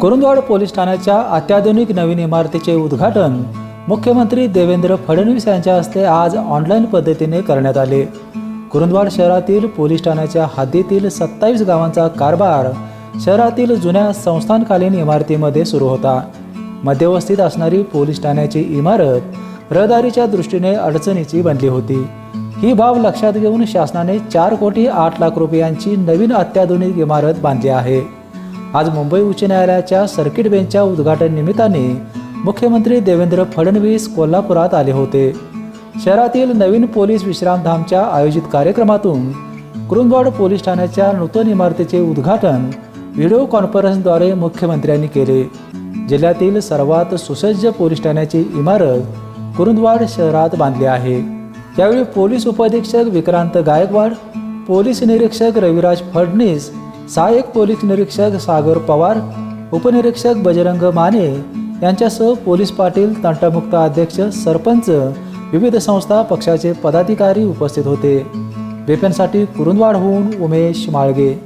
Kurundwad police ठाण्याच्या अत्याधुनिक नवीन इमारतीचे उद्घाटन मुख्यमंत्री देवेंद्र फडणवीस यांच्या हस्ते आज ऑनलाईन पद्धतीने करण्यात आले. कुरुंदवाड शहरातील पोलीस ठाण्याच्या हद्दीतील सत्तावीस गावांचा कारभार शहरातील जुन्या संस्थानकालीन इमारतीमध्ये सुरू होता. मध्यवस्थित असणारी पोलीस ठाण्याची इमारत रहदारीच्या दृष्टीने अडचणीची बनली होती. ही बाब लक्षात घेऊन शासनाने चार कोटी आठ लाख रुपयांची नवीन अत्याधुनिक इमारत बांधली आहे. आज मुंबई उच्च न्यायालयाच्या सर्किट बेंचच्या उद्घाटन निमित्ताने मुख्यमंत्री देवेंद्र फडणवीस कोल्हापुरात आले होते. शहरातील नवीन पोलीस विश्रामधामच्या आयोजित कार्यक्रमातून कुरुंदवाड पोलीस ठाण्याच्या नूतन इमारतीचे उद्घाटन व्हिडिओ कॉन्फरन्सद्वारे मुख्यमंत्र्यांनी केले. जिल्ह्यातील सर्वात सुसज्ज पोलीस ठाण्याची इमारत कुरुंदवाड शहरात बांधली आहे. यावेळी पोलीस उपअधीक्षक विक्रांत गायकवाड पोलीस निरीक्षक रविराज फडणीस सहाय्यक पोलीस निरीक्षक सागर पवार उपनिरीक्षक बजरंग माने यांच्यासह पोलीस पाटील तंटमुक्त अध्यक्ष सरपंच विविध संस्था पक्षाचे पदाधिकारी उपस्थित होते. वेपनसाठी कुरुंदवाडहून उमेश माळगे.